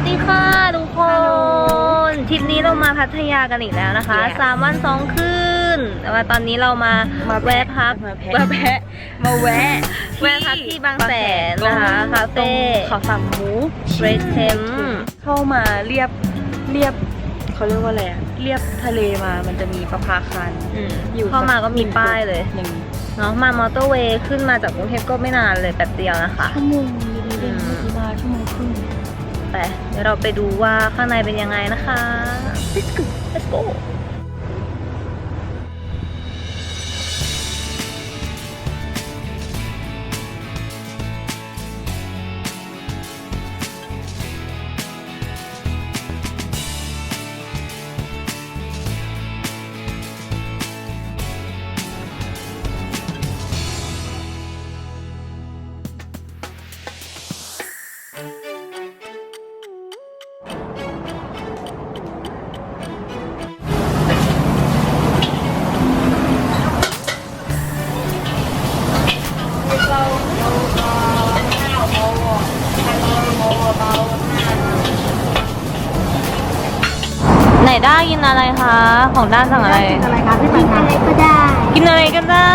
วัสดีค่ะทุกคน ทริปนี้เรามาพัทยากันอีกแล้วนะคะ Yes สามวันสองคืนแต่ว่าตอนนี้เรามามาแวะพักมาแพะมาแวะมาแวะแวะพักที่บางแสนนะคะคาเฟ่เขาสามหมูเรดเทมเข้ามาเรียบเรียบเขาเรียกว่าอะไรอะเรียบทะเลมามันจะมีประภาคารอยู่เข้ามาก็มีป้ายเลยหนึ่งเนาะมามอเตอร์เวย์ขึ้นมาจากกรุงเทพก็ไม่นานเลยแป๊บเดียวนะคะชั่วโมงดีๆเองเมื่อกี้มาชั่วโมงครึ่งไป เดี๋ยวเราไปดูว่าข้างในเป็นยังไงนะคะ Let's go ของด้าสั่งอะไรอะไรคะพี่ปันคะก็ได้กินอะไรกันได้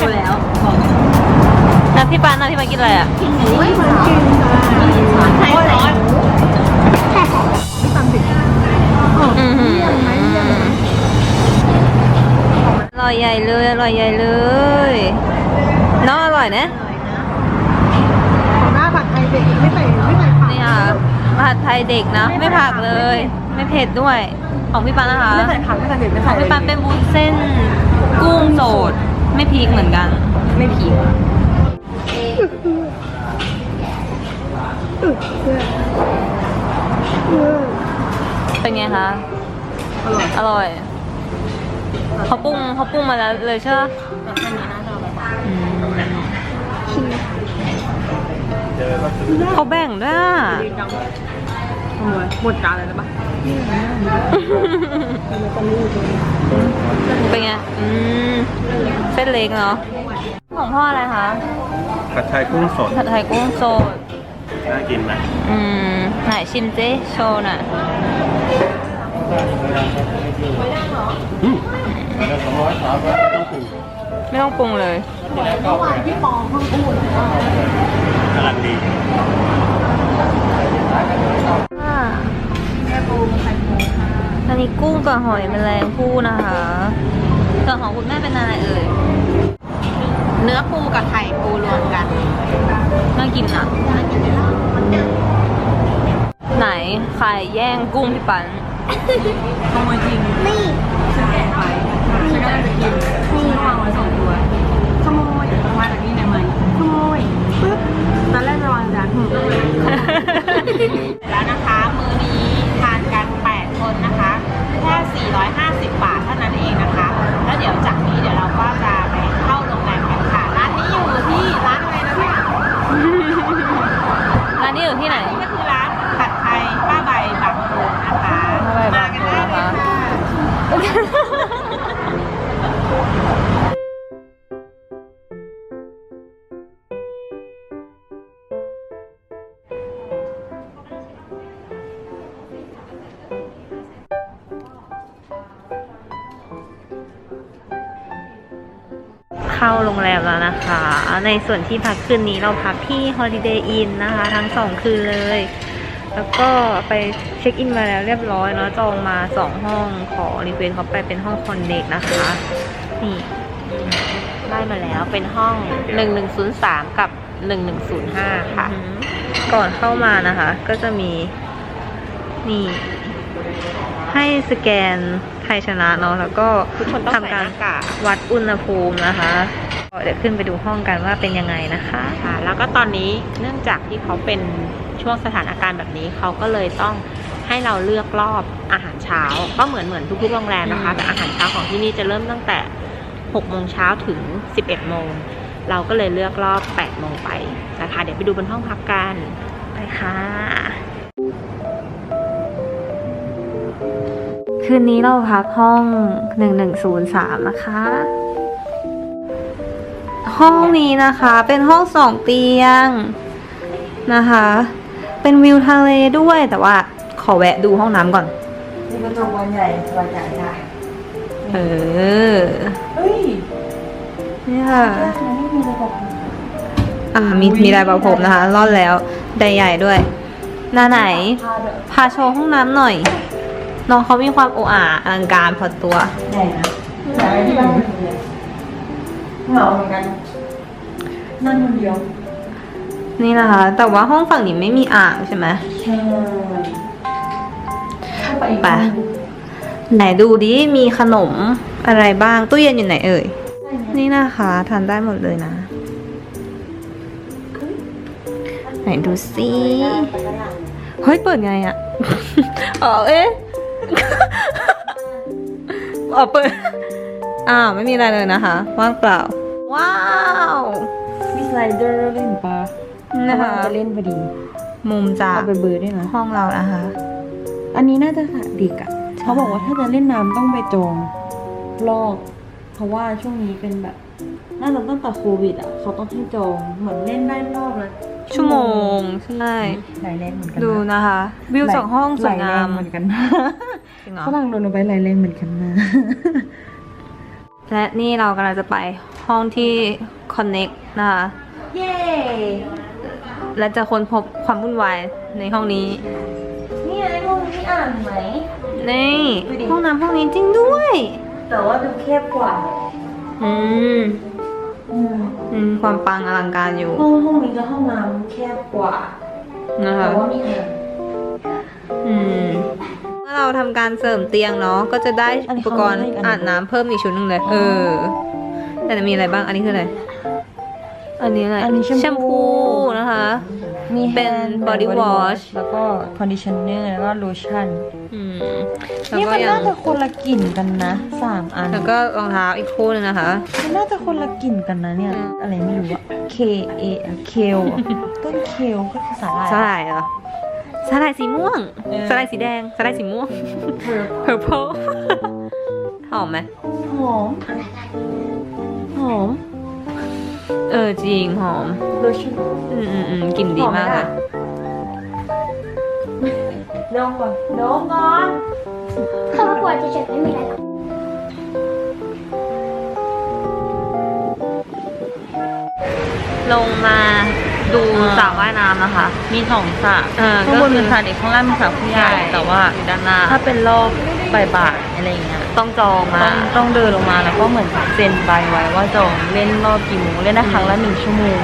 ดูแล้วบอกแล้วพี่ปานนะพี่ปานกินอะไรอะไม่เหมือนจริงค่ะใช่ร้อนพี่ปันติดอือหืออร่อยใหญ่เลยอร่อยใหญ่เลยน้องอร่อยนะของหน้าผัดไทยเด็กไม่ใส่ไม่ใส่ผักนี่ค่ะผัดไทยเด็กนะ ไม่ผักเลย ไม่เผ็ดด้วย ของพี่ปานนะคะ ไม่ใส่ผักไม่ใส่เด็กไม่ขใส่องพี่ปานเป็นบุญเส้น กุ้งโสด ไม่พริกเหมือนกัน ไม่ผีเป็นไงคะ อร่อยอร่อย เขาปรุงเขาปรุงมาแล้วเลยใช่ไหมอืมเขาแบ่งด้วยอะดีจังขโมยหมดจานเลยได้ปะ เป็นไง อืม เส้นเล็กเนาะ ของพ่ออะไรคะ ผัดไทยกุ้งสดผัดไทยกุ้งสด น่ากินไหมอืม ไหนชิมเจ๊โชว์หน่อยอืมอันนั้นสองร้อยสามร้อยต้องปรุงไม่ต้องปรุงเลย ที่แล้วก็พี่ปองเพิ่งพูดกำลังดี กุ้งกับหอยแมลงภู่นะคะส่วนของคุณแม่เป็นอะไรเอ่ย เนื้อปูกับไข่ปูรวมกัน น่ากินอะ ไหนใครแย่งกุ้งพี่ปันขโมยจริงนี่ฉันแกะไปฉันก็จะกินนี่วางไว้สองตัวขโมยมาจากนี่ไหนไหมขโมยปึ๊บตอนแรกจะวางจานหึแล้วนะคะ มือนี้ทานกัน8คนนะคะ แค่ 450 บาทเท่านั้นเองนะคะ แล้วเดี๋ยวจากนี้เดี๋ยวเราก็จะ ในส่วนที่พักคืนนี้เราพักที่ Holiday Inn นะคะ ทั้งสองคืนเลย แล้วก็ไปเช็คอินมาแล้วเรียบร้อยเนาะจองมาสองห้องขอรีเควสเขาไปเป็นห้องคอนเด็กนะคะ นี่ได้มาแล้วเป็นห้อง 1103 กับ 1105 ค่ะอือหือก่อนเข้ามานะคะ ก็จะมีนี่ ให้สแกนไทยชนะเนาะแล้วก็ทุกคนต้องใส่ทำการหน้ากากวัดอุณหภูมินะคะ เดี๋ยวขึ้นไปดูห้องกันว่าเป็นยังไงนะคะค่ะ แล้วก็ตอนนี้เนื่องจากที่เขาเป็นช่วงสถานการณ์แบบนี้เขาก็เลยต้องให้เราเลือกรอบอาหารเช้า ก็เหมือนเหมือนทุกๆโรงแรมนะคะอืมแต่อาหารเช้าของที่นี่จะเริ่มตั้งแต่6โมงเช้าถึง 11โมงเราก็เลยเลือกรอบ8โมงไปนะคะ เดี๋ยวไปดูบนห้องพักกันไปค่ะคืนนี้เราพักห้อง 1103 นะคะ ห้องนี้นะคะ เป็นห้องสองเตียงนะคะ เป็นวิวทะเลด้วยแต่ว่าขอแวะดูห้องน้ำก่อนมีกระจกวันใหญ่สบายใจได้เออเฮ้ยนี่ค่ะอันนี้มีระบบอ่ามีมีลายประพรมนะคะ รอดแล้วไดใหญ่ด้วยหน้าไหนพาเดอะพาโชว์ห้องน้ำหน่อย น้องเขามีความโออาอลังการพอตัวใหญ่นะใหญ่ที่บ้าน เลยเหงาเหมือนกัน นั่งคนเดียวนี่นะคะ แต่ว่าห้องฝั่งนี้ไม่มีอ่างใช่ไหมใช่เข้าไปอีกไปห้องหนึ่งไหนดูดิ มีขนมอะไรบ้าง ตู้เย็นอยู่ไหนเอ่ย นี่นะคะทานได้หมดเลยนะ ไหนดูสิเฮ้ย เปิดไงอะอ๋อเอ๊ะอ๋อเปิด อ้าวไม่มีอะไรเลยนะคะ ว่างเปล่า ว้าวมีสไลเดอร์เล่นปลานะคะจะเล่นพอดีมุมจากเอาไปเบอร์ด้วยนะห้องเรานะคะ อันนี้น่าจะค่ะเด็กอะเขาบอกว่าถ้าจะเล่นน้ำต้องไปจองรอบเพราะว่าช่วงนี้เป็นแบบน่าจะตั้งแต่โควิดอะเขาต้องให้จองเหมือนเล่นได้รอบละชั่วโมงใช่ไหลแรงเหมือนกันดูนะไหลแรงเหมือนกันจริงเหรอฝรั่งโดนเอาไปไหลแรงเหมือนกันนะ และนี่เรากำลังจะไปห้องที่ Connect นะคะ เย้ และจะค้นพบความวุ่นวายในห้องนี้ นี่ไอ้ห้องนี้อ่านไหม นี่ ดูดิ ห้องน้ำห้องนี้จริงด้วย แต่ว่าดูแคบกว่าอืม อืมอืม ความปังอลังการอยู่ห้องห้องนี้จะห้องน้ำแคบกว่า นะคะแต่ว่ามีแอร์อืม เมื่อเราทำการเสริมเตียงเนาะก็จะได้อันนี้อุปกรณ์เขาให้อันนี้อาบน้ำเพิ่มอีกชุดหนึงเลย เออ แต่มีอะไรบ้างอันนี้คืออะไรอันนี้อะไรอันนี้แชมพูแชมพูนะคะมีเป็น hand body wash แล้วก็ conditioner แล้วก็ lotion อืมแล้วนี่ก็มันยัน่างจะคนละกลิ่นกันนะสามอัน แล้วก็รองเท้าอีกคู่หนึงนะคะมันน่าจะคนละกลิ่นกันนะเนี่ยอืมอะไรไม่รู้อะ K A K อะต้นเคลก็คือสาหร่ายสาหร่ายเหรอ สาหร่ายสีม่วงเออสาหร่ายสีแดงสาหร่ายสีม่วง purple หอมไหมหอมหอม เออจริงหอม lotion อืมอืมอืมกลิ่นดีมากเลยดมก่อนดมก่อนเข้าประกวดเฉยๆไม่มีอะไรหรอก ลงมาดูสระว่ายน้ำนะคะ มีสองสระเออข้างบนก็คือเป็นสระเด็กข้างล่างเป็นสระผู้ใหญ่แต่ว่าด้านหน้าถ้าเป็นรอบบ่ายๆอะไรอย่างเงี้ยต้องจองมาต้องต้องเดินลงมาแล้วก็เหมือนเซ็นใบไว้ว่าจองเล่นรอบกี่โมงเล่นได้ครั้งละหนึ่งชั่วโมง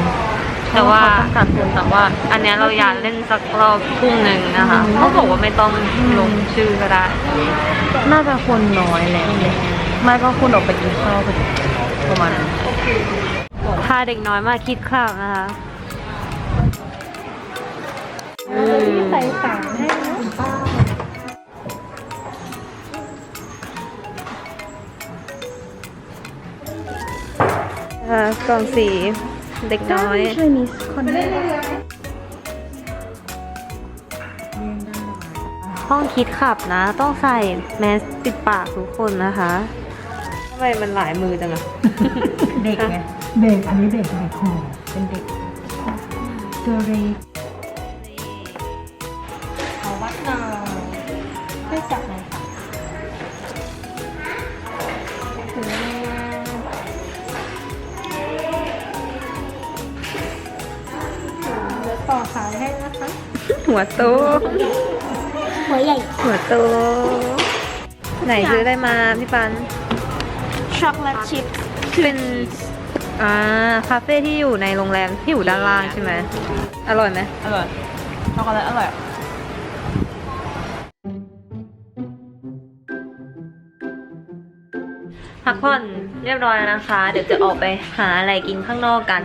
แต่ว่าเพระเขต้องการคนแต่ว่า อันเนี้ยเราอยากเล่นสักรอบทุ่งหนึ่งนะคะอืมเขาบอกว่าไม่ต้องลงชื่อก็ได้ น่าจะคนน้อยแล้วไม่ก็คุณออกไปกินข้าวพอดีประมาณนั้นพาเด็กน้อยมาคิดคราวนะคะใส่สารให้ค่ะกล่องสีเด็กน้อยช่วยนิสคนได้ห้องคิดขับนะ ต้องใส่แมสปิดปากทุกคนนะคะทำไมมันหลายมือจังอะเด็กไง เด็กอันนี้เด็กเด็กหอเป็นเด็กตัวเล็กขอวัดหน่อยให้จับหน่อยค่ะต่อขายให้นะคะ หัวโต หัวใหญ่ หัวโต ไหนซื้ออะไรมาพี่ปัน ช็อกโกแลตชิพเป็น อ่าคาเฟ่ที่อยู่ในโรงแรมที่อยู่ด้านล่างใช่ไหมอร่อยไหมอร่อยช็อกโกแลตอร่อยพักผ่อนเรียบร้อยแล้วนะคะ เดี๋ยวจะออกไปหาอะไรกินข้างนอกกัน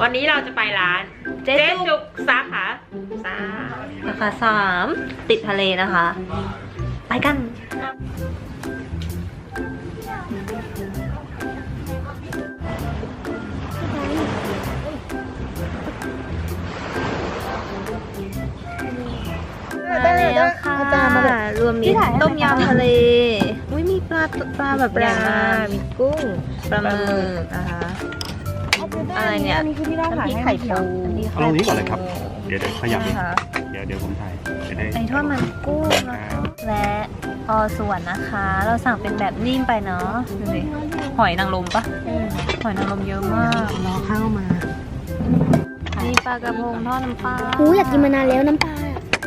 วันนี้เราจะไปร้านเจ๊จุกสาขาสาราคาสามติดทะเลนะคะ ไปกัน รวมมิตรต้มยำทะเล อุ้ยมีปลาปลาแบบปลามีกุ้งปลาหมึกนะคะอะไรเนี่ยอันนี้คือที่เราขายให้ไข่ปูเอาตรงนี้ก่อนเลยครับ เดี๋ยวเดี๋ยวขยับนิดนะคะเดี๋ยวดี๋ยวเดี๋ยวผมถ่ายจะได้ไอทอดมันกุ้งนะคะและออส่วนนะคะ เราสั่งเป็นแบบนิ่มไปเนาะดูดิหอยนางรมปะหอยนางรมเยอะมากรอข้าวมามีปลากระพงทอดน้ำปลาหูอยากกินมานานแล้วน้ำปลา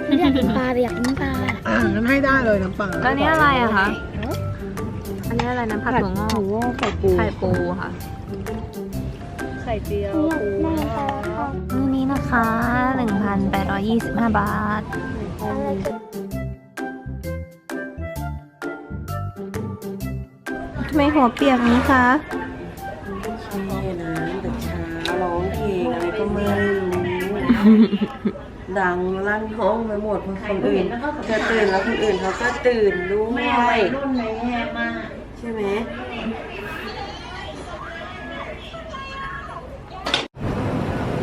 ไม่อยากกินปลาแต่อยากกินน้ำปลาอ่างั้นให้ได้เลยน้ำปลาแล้วนี่อะไรอะคะ อันนี้อะไรนะผัดถั่วงอกถั่วงอกไข่ปูไข่ปูค่ะ ไข่เจียวปูมื้อนี้นะคะ 1,825 บาท ทำไมหัวเปียกนี้คะ แช่น้ำแต่เช้าร้องเพลงอะไรก็ไม่รู้ ดังลั่นห้องไปหมดเพราะคนอื่นจะตื่นแล้วคนอื่นเขาก็ตื่นด้วยรุ่นไหนแย่มากใช่ไหม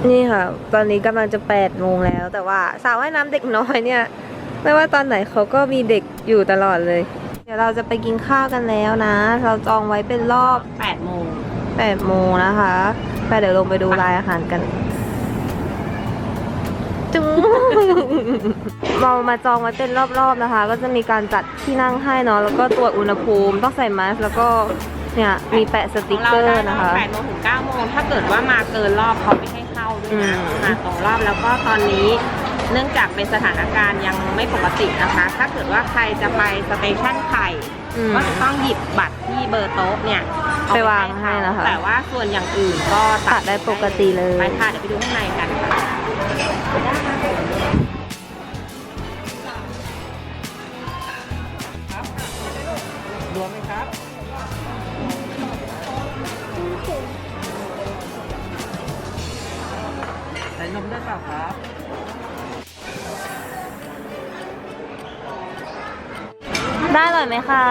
นี่ค่ะ ตอนนี้กำลังจะ8โมงแล้ว แต่ว่าสาวว่ายน้ำเด็กน้อยเนี่ย ไม่ว่าตอนไหนเขาก็มีเด็กอยู่ตลอดเลย เดี๋ยวเราจะไปกินข้าวกันแล้วนะ เราจองไว้เป็นรอบ8โมง8โมงนะคะไปเดี๋ยวลงไปดูรายอาหารกัน จุ๊งเรามาจองไว้เป็นรอบๆนะคะ ก็จะมีการจัดที่นั่งให้เนาะแล้วก็ตรวจอุณหภูมิต้องใส่มาสก์แล้วก็เนี่ยมีแปะสติกเกอร์นะคะ8โมงถึง9โมงถ้าเกิดว่ามาเกินรอบเขาไม่ให้เข้าด้วยนะอืมมาตรงรอบแล้วก็ตอนนี้เนื่องจากเป็นสถานการณ์ยังไม่ปกตินะคะ ถ้าเกิดว่าใครจะไปสเตชันไข่อืมก็จะต้องหยิบบัตรที่เบอร์โต๊ะเนี่ยเอไปวางให้นะคะ แต่ว่าส่วนอย่างอื่นก็ตัดได้ปกติเลย ไปค่ะเดี๋ยวไปดูข้างในกันค่ะ รวมไหมครับใส่นมได้เปล่าครับได้อร่อยไหมคะ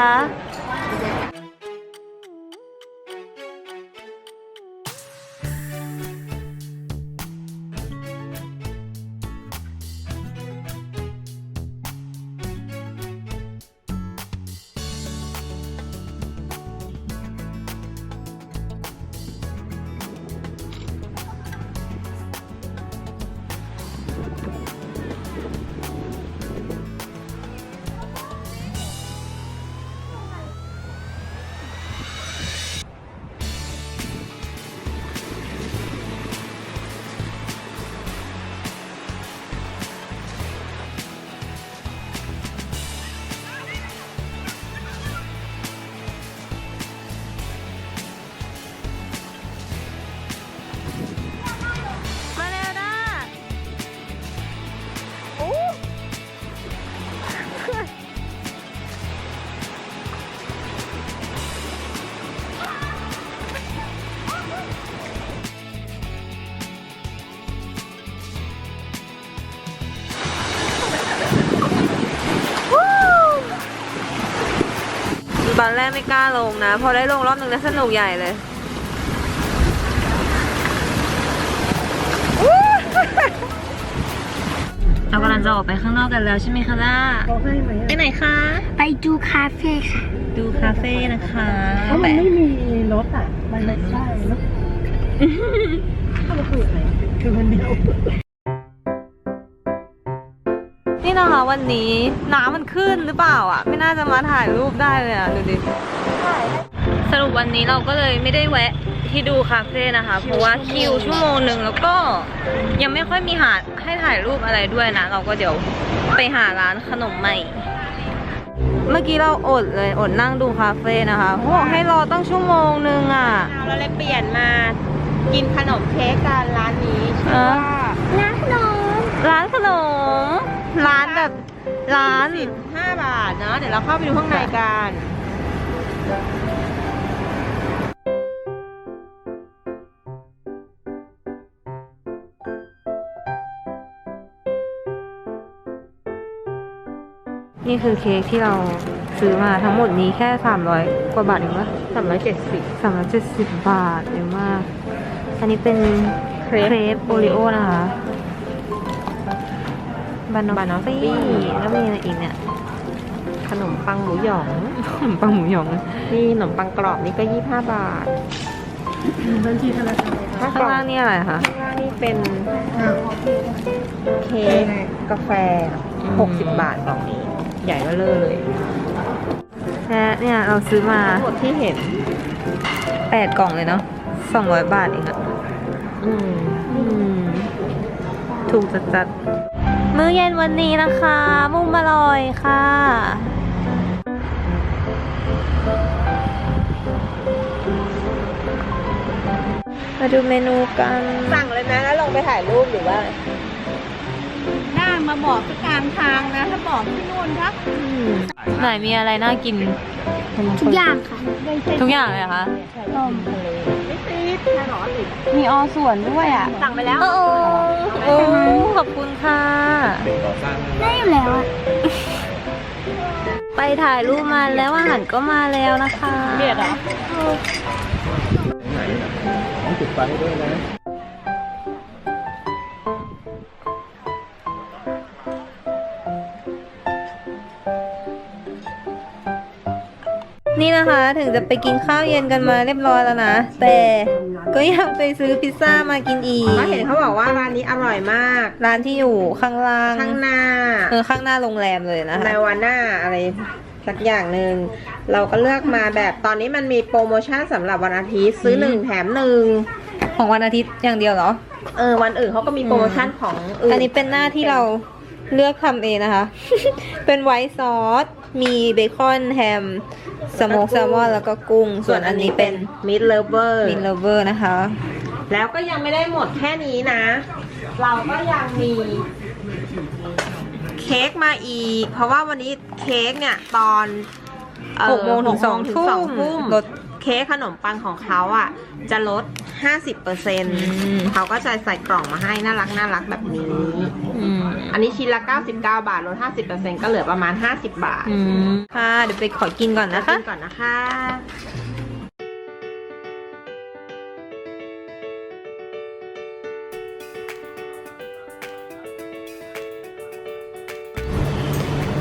กไม่กล้าลงนะ พอได้ลงรอบหนึ่งแล้วสนุกใหญ่เลยเรากำลังจะออกไปข้างนอกกันแล้วใช่ไหมคะล่าไปไหนคะ ไปดูคาเฟ่ค่ะ ดูคาเฟ่นะคะเพราะมันไม่มีรถอะ มันไม่ใช่รถเข้ามาคุยไหนคือมันเดียว นี่นะคะวันนี้น้ำมันขึ้นหรือเปล่าอะ ไม่น่าจะมาถ่ายรูปได้เลยอะ ดูดิสรุปวันนี้เราก็เลยไม่ได้แวะที่ดูคาเฟ่นะคะ เพราะว่าคิวชั่วโมงหนึ่งแล้วก็ยังไม่ค่อยมีหาให้ถ่ายรูปอะไรด้วยนะ เราก็เดี๋ยวไปหาร้านขนมใหม่ เมื่อกี้เราอดเลยอดนั่งดูคาเฟ่นะคะเขาบอกให้รอตั้งชั่วโมงหนึ่งอะเราเลยเปลี่ยนมากินขนมเค้กกันร้านนี้ชื่อเออว่าน้ำขนมร้านขนมร้าน แบบร้าน15บาทเนาะเดี๋ยวเราเข้าไปดูข้างในกันนี่คือเค้กที่เราซื้อมาทั้งหมดนี้แค่ 300 กว่าบาทเองปะสามร้อยเจ็ดสิบสามร้อยเจ็ดสิบบาทเยอะมาก อันนี้เป็นเครปโอริโอนะคะ บานอฟฟี่แล้วมีอะไรอีกเนี่ย ขนมปังหมูหยอง ขนมปังหมูหยอง นี่ขนมปังกรอบนี่ก็25บาทบัญชีธนาคารถ้าข้ากงล่องล่างนี่อะไรคะ ข้างล่างนี่เป็นเค้กกาแฟ 60 บาทกล่องนี้ ใหญ่เบ้อเลยและเนี่ยเราซื้อมาหมดที่เห็น 8 กล่องเลยเนาะ200 บาทเองอะอืมอืมถูกจัดจัดๆ มื้อเย็นวันนี้นะคะ มุมอร่อยค่ะ มาดูเมนูกัน สั่งเลยนะ แล้วลงไปถ่ายรูปหรือว่าน่ามาบอกที่กลางทางนะ ถ้าบอกที่นู่นครับ ไหนมีอะไรน่ากิน ทุกอย่างค่ะทุกอย่างเลยเหรอคะมีอส่วนด้วยอะสั่งไปแล้วโอ้โอ้ขอบคุณค่ะเป็นก่อสร้างได้อยู่แล้วอะ ไปถ่ายรูปมาแล้วอาหารก็มาแล้วนะคะเบียดเหรอไหนต้องจุดไฟด้วยนะ นี่นะคะถึงจะไปกินข้าวเย็นกันมาเรียบร้อยแล้วนะ แต่ก็ยังไปซื้อพิซซ่ามากินอีกก็เห็นเขาบอกว่าร้านนี้อร่อยมาก ร้านที่อยู่ข้างล่างข้างหน้าเออข้างหน้าโรงแรมเลยนะคะนาวาน่าอะไรสักอย่างหนึ่งเราก็เลือกมาแบบตอนนี้มันมีโปรโมชั่นสำหรับวันอาทิตย์ซื้อหนึ่งแถมหนึ่งของวันอาทิตย์อย่างเดียวเหรอ เออวันอื่นเขาก็มีโปรโมชั่นของอื่นอันนี้เป็นหน้าที่เรา เลือกทำเองนะคะ เป็นไวท์ซอส มีเบคอนแฮม สโมกแซลมอนแล้วก็กุ้ง ส่วนอันนี้เป็นมิดเลเวอร์มินเลเวอร์นะคะ แล้วก็ยังไม่ได้หมดแค่นี้นะ เราก็ยังมี เค้กมาอีก เพราะว่าวันนี้เค้กเนี่ยตอนเอ่อหกโมงถึงสองหกโมทุ่มสองทุ่มลด เค้กขนมปังของเขาอะ จะลด 50%เปอร์เซ็นต์มเขาก็จะใส่กล่องมาให้น่ารักน่ารักแบบนี้อืมอันนี้ชิ้นละ 99 บาท ลด 50%ก็เหลือประมาณ 50 บาทอืมค่ะ เดี๋ยวไปขอกินก่อนนะคะ กินก่อนนะคะ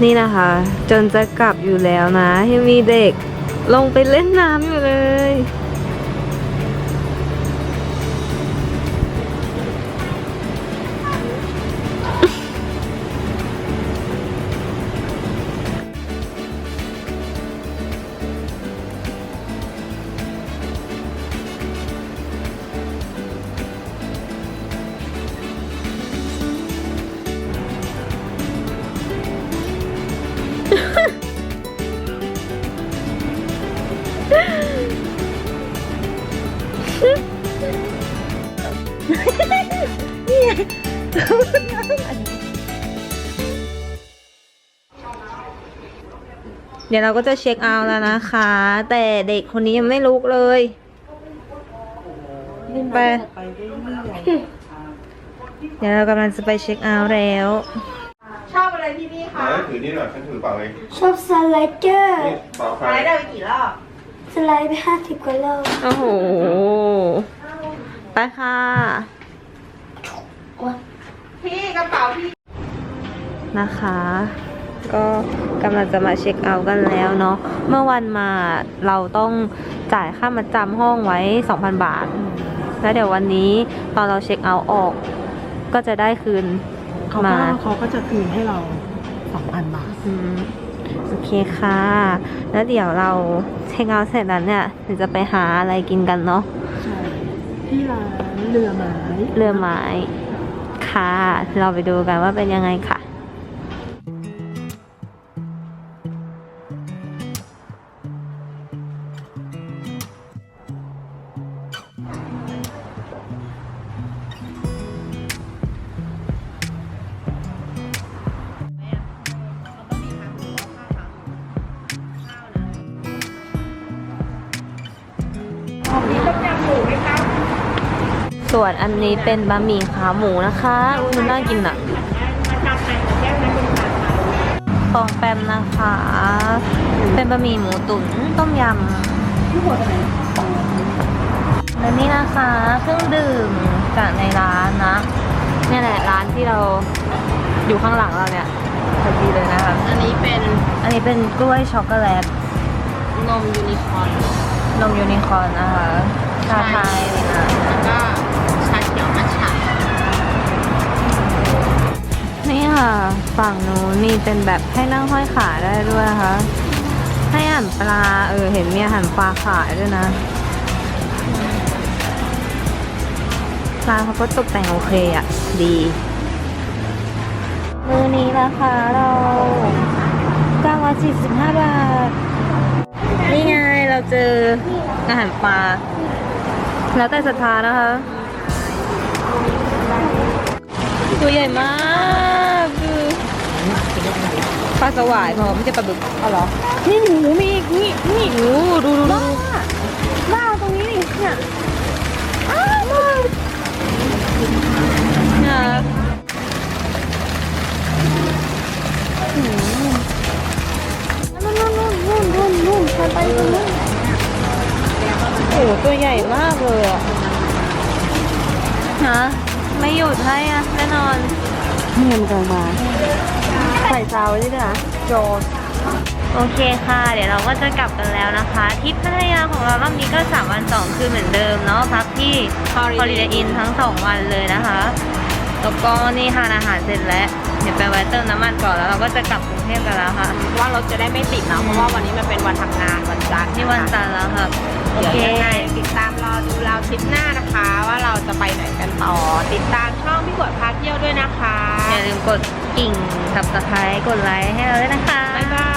นี่นะคะ จนจะกลับอยู่แล้วนะยังมีเด็ก ลงไปเล่นน้ำอยู่เลย ดี๋ยวเราก็จะเช็คเอาท์แล้วนะคะ แต่เด็กคนนี้ยังไม่ลุกเลย ไปเดี๋ยวเรากำลังจะไปเช็คเอาท์แล้ว ชอบอะไรที่นี่ไหนคะถือนี่หน่อยฉันถือเปล่าเองชอบสไลเดอร์นี่เปล่าไฟไปได้ไปกี่รอบสไลด์ไปห้าสิบกว่ารอบโอ้โห ไปค่ะ พี่กระเป๋าพี่ นะคะ ก็กำลังจะมาเช็คเอาท์กันแล้วเนาะเมื่อวันมาเราต้องจ่ายค่ามาจำห้องไว้ 2,000 บาท แล้วเดี๋ยววันนี้ตอนเราเช็คเอาท์ออก ก็จะได้คืนเขามาก็เขาก็จะคืนให้เราสองพันบาท อืมโอเคค่ะ แล้วเดี๋ยวเราเช็คเอาท์เสร็จแล้วเนี่ยเดี๋ยวจะไปหาอะไรกินกันเนาะใช่ ที่ร้านเรือไม้ เรือไม้ ค่ะ เราไปดูกันว่าเป็นยังไงค่ะ วนอันนี้เป็นบะหมี่ขาหมูนะคะอุ้ยมันน่ากินอะฟองแปมนะคะ เป็นบะหมี่หมูตุ๋นต้มยำและนี่นะคะเครื่องดื่มจากในร้านนะเนี่ยแหละร้านที่เราอยู่ข้างหลังเราเนี่ยพอดีเลยนะคะ อันนี้เป็น อันนี้เป็นกล้วยช็อกโกแลต นมยูนิคอร์นนมยูนิคอร์นนะคะชาไทยนะ ฝั่งนู้นมีเป็นแบบให้นั่งห้อยขาได้ด้วยนะคะ ให้อาหารปลา เออ เห็นมีอาหารปลาขายด้วยนะร้านเขาก็ตกแต่งโอเคอะ่ะ ดีมือนี้ราคาเรา945บาท นี่ไงเราเจออาหารปลา แล้วแต่ศรัทธานะคะ ตัวใหญ่มาก ปลาสวายพอไม่ใช่ปลาบึกเอาเหรอ นี่หนูมีอีกนี่นี่หนูดูดูดูบ้าตรงนี้นี่เนี่ยอ้าวเนี่ยนู่นนู่นนู่นนู่นนู่นนู่นไปไปตรงนู้นโอ้โหตัวใหญ่มากเลยอะฮะไม่หยุดให้อะแน่นอนเงินกลางมา ใส่ซาวไว้ด้วยนะโจนโอเคค่ะ เดี๋ยวเราก็จะกลับกันแล้วนะคะทริปพัทยาของเรารอบนี้ก็ 3 วัน 2 คืนเหมือนเดิมเนาะพักที่ Holiday Inn ทั้ง 2 วันเลยนะคะ แล้วก็นี่ทานอาหารเสร็จแล้ว เดี๋ยวไปไว้เติมน้ำมันก่อนแล้วเราก็จะกลับกรุงเทพกันแล้วค่ะ ว่ารถจะได้ไม่ติดเนาะเพราะว่าวันนี้มันเป็นวันทำงานวันจันทร์นี่วันจันทร์แล้วค่ะ โอเดี๋ยวเคยังไงติดตามรอดูเราทริปหน้านะคะ ว่าเราจะไปไหนกันต่อ ติดตามช่องพี่กวดพาเที่ยวด้วยนะคะ อย่าลืมกดกิ่ง subscribe กดไลค์ให้เราด้วยนะคะ